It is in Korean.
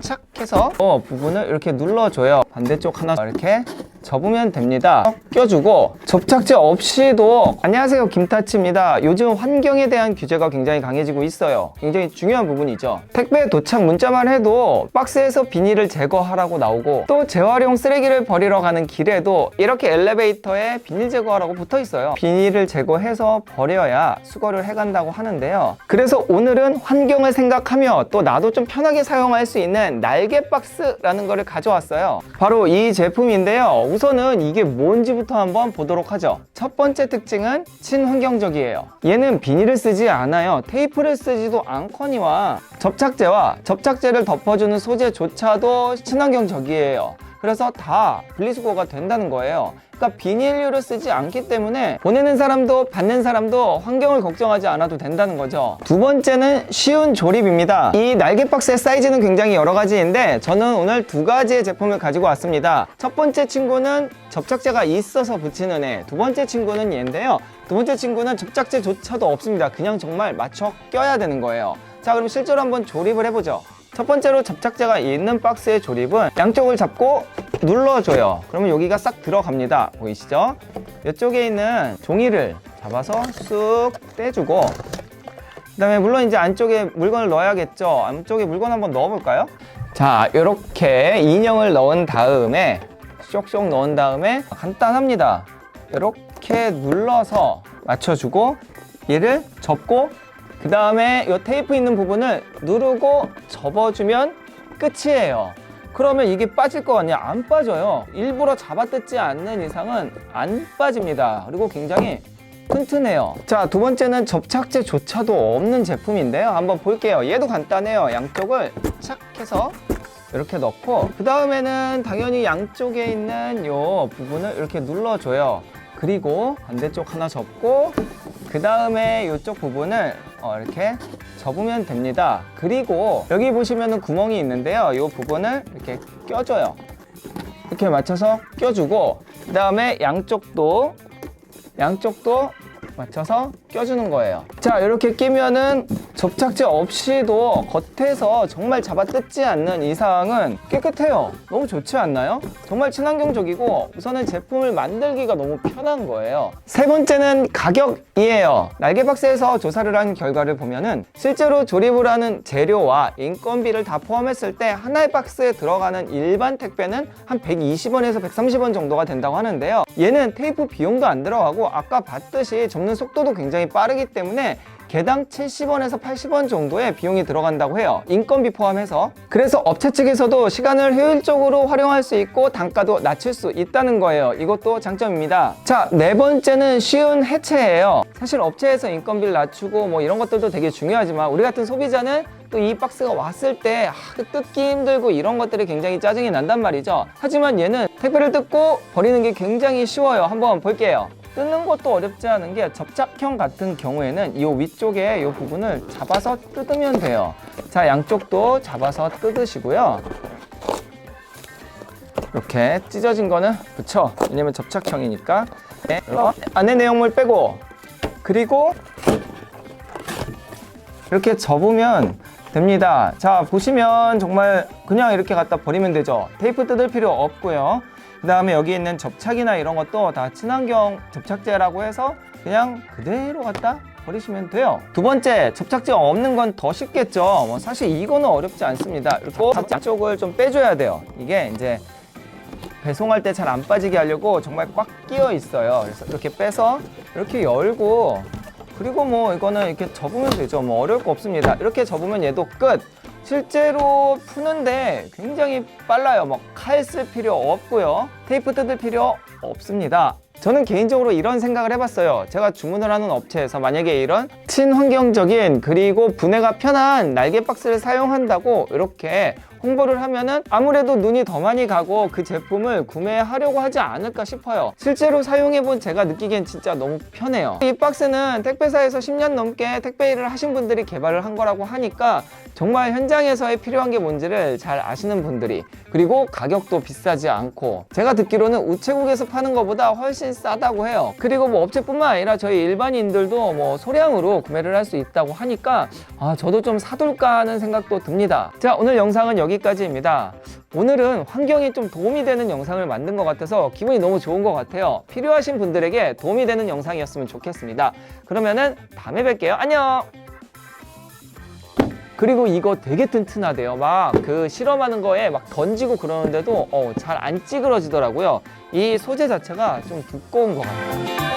착 해서 어, 부분을 이렇게 눌러줘요. 반대쪽 하나 이렇게 접으면 됩니다. 껴주고 접착제 없이도 안녕하세요 김타치입니다. 요즘 환경에 대한 규제가 굉장히 강해지고 있어요. 굉장히 중요한 부분이죠. 택배 도착 문자만 해도 박스에서 비닐을 제거하라고 나오고 또 재활용 쓰레기를 버리러 가는 길에도 이렇게 엘리베이터에 비닐 제거하라고 붙어 있어요. 비닐을 제거해서 버려야 수거를 해간다고 하는데요. 그래서 오늘은 환경을 생각하며 또 나도 좀 편하게 사용할 수 있는 날개 박스라는 거를 가져왔어요. 바로 이 제품인데요 우선은 이게 뭔지부터 한번 보도록 하죠. 첫 번째 특징은 친환경적이에요. 얘는 비닐을 쓰지 않아요. 테이프를 쓰지도 않거니와 접착제와 접착제를 덮어주는 소재조차도 친환경적이에요. 그래서 다 분리수거가 된다는 거예요. 그러니까 비닐류를 쓰지 않기 때문에 보내는 사람도 받는 사람도 환경을 걱정하지 않아도 된다는 거죠. 두 번째는 쉬운 조립입니다. 이 날개 박스의 사이즈는 굉장히 여러 가지인데 저는 오늘 두 가지의 제품을 가지고 왔습니다. 첫 번째 친구는 접착제가 있어서 붙이는 애. 두 번째 친구는 얘인데요. 두 번째 친구는 접착제조차도 없습니다. 그냥 정말 맞춰 껴야 되는 거예요. 자, 그럼 실제로 한번 조립을 해보죠. 첫 번째로 접착제가 있는 박스의 조립은 양쪽을 잡고 눌러줘요. 그러면 여기가 싹 들어갑니다. 보이시죠? 이쪽에 있는 종이를 잡아서 쑥 떼주고 그 다음에 물론 이제 안쪽에 물건을 넣어야겠죠. 안쪽에 물건 한번 넣어볼까요? 자, 이렇게 인형을 넣은 다음에 쇽쇽 넣은 다음에 간단합니다. 이렇게 눌러서 맞춰주고 얘를 접고 그 다음에 이 테이프 있는 부분을 누르고 접어주면 끝이에요. 그러면 이게 빠질 거 아니야? 안 빠져요. 일부러 잡아뜯지 않는 이상은 안 빠집니다. 그리고 굉장히 튼튼해요. 자, 두 번째는 접착제조차도 없는 제품인데요. 한번 볼게요. 얘도 간단해요. 양쪽을 착 해서 이렇게 넣고 그 다음에는 당연히 양쪽에 있는 요 부분을 이렇게 눌러줘요. 그리고 반대쪽 하나 접고 그 다음에 이쪽 부분을 어, 이렇게 접으면 됩니다. 그리고 여기 보시면은 구멍이 있는데요. 이 부분을 이렇게 껴줘요. 이렇게 맞춰서 껴주고 그 다음에 양쪽도 양쪽도 맞춰서 껴주는 거예요. 자, 이렇게 끼면은 접착제 없이도 겉에서 정말 잡아 뜯지 않는 이상은 깨끗해요. 너무 좋지 않나요? 정말 친환경적이고 우선은 제품을 만들기가 너무 편한 거예요. 세 번째는 가격이에요. 날개박스에서 조사를 한 결과를 보면은 실제로 조립을 하는 재료와 인건비를 다 포함했을 때 하나의 박스에 들어가는 일반 택배는 한 120원에서 130원 정도가 된다고 하는데요. 얘는 테이프 비용도 안 들어가고 아까 봤듯이 접는 속도도 굉장히 빠르기 때문에 개당 70원에서 80원 정도의 비용이 들어간다고 해요. 인건비 포함해서. 그래서 업체 측에서도 시간을 효율적으로 활용할 수 있고 단가도 낮출 수 있다는 거예요. 이것도 장점입니다. 자, 네 번째는 쉬운 해체예요. 사실 업체에서 인건비를 낮추고 뭐 이런 것들도 되게 중요하지만 우리 같은 소비자는 또이 박스가 왔을 때 아, 그 뜯기 힘들고 이런 것들이 굉장히 짜증이 난단 말이죠. 하지만 얘는 택배를 뜯고 버리는 게 굉장히 쉬워요. 한번 볼게요. 뜯는 것도 어렵지 않은 게 접착형 같은 경우에는 이 위쪽에 이 부분을 잡아서 뜯으면 돼요. 자, 양쪽도 잡아서 뜯으시고요. 이렇게 찢어진 거는 붙여. 왜냐면 접착형이니까. 네, 안에 내용물 빼고 그리고 이렇게 접으면 됩니다. 자, 보시면 정말 그냥 이렇게 갖다 버리면 되죠. 테이프 뜯을 필요 없고요. 그 다음에 여기 있는 접착이나 이런 것도 다 친환경 접착제라고 해서 그냥 그대로 갖다 버리시면 돼요. 두 번째, 접착제 없는 건 더 쉽겠죠. 뭐 사실 이거는 어렵지 않습니다. 그리고 앞쪽을 좀 빼줘야 돼요. 이게 이제 배송할 때 잘 안 빠지게 하려고 정말 꽉 끼어 있어요. 그래서 이렇게 빼서 이렇게 열고 그리고 뭐 이거는 이렇게 접으면 되죠. 뭐 어려울 거 없습니다. 이렇게 접으면 얘도 끝. 실제로 푸는데 굉장히 빨라요. 뭐 칼 쓸 필요 없고요. 테이프 뜯을 필요 없습니다. 저는 개인적으로 이런 생각을 해봤어요. 제가 주문을 하는 업체에서 만약에 이런 친환경적인 그리고 분해가 편한 날개 박스를 사용한다고 이렇게 홍보를 하면은 아무래도 눈이 더 많이 가고 그 제품을 구매하려고 하지 않을까 싶어요. 실제로 사용해본 제가 느끼기엔 진짜 너무 편해요. 이 박스는 택배사에서 10년 넘게 택배 일을 하신 분들이 개발을 한 거라고 하니까 정말 현장에서의 필요한 게 뭔지를 잘 아시는 분들이 그리고 가격도 비싸지 않고 제가 듣기로는 우체국에서 파는 것보다 훨씬 싸다고 해요. 그리고 뭐 업체뿐만 아니라 저희 일반인들도 뭐 소량으로 구매를 할 수 있다고 하니까 아 저도 좀 사둘까 하는 생각도 듭니다. 자 오늘 영상은 여기 여기까지입니다. 오늘은 환경에 좀 도움이 되는 영상을 만든 것 같아서 기분이 너무 좋은 것 같아요. 필요하신 분들에게 도움이 되는 영상이었으면 좋겠습니다. 그러면은 다음에 뵐게요. 안녕! 그리고 이거 되게 튼튼하대요. 막 그 실험하는 거에 막 던지고 그러는데도 어, 잘 안 찌그러지더라고요. 이 소재 자체가 좀 두꺼운 것 같아요.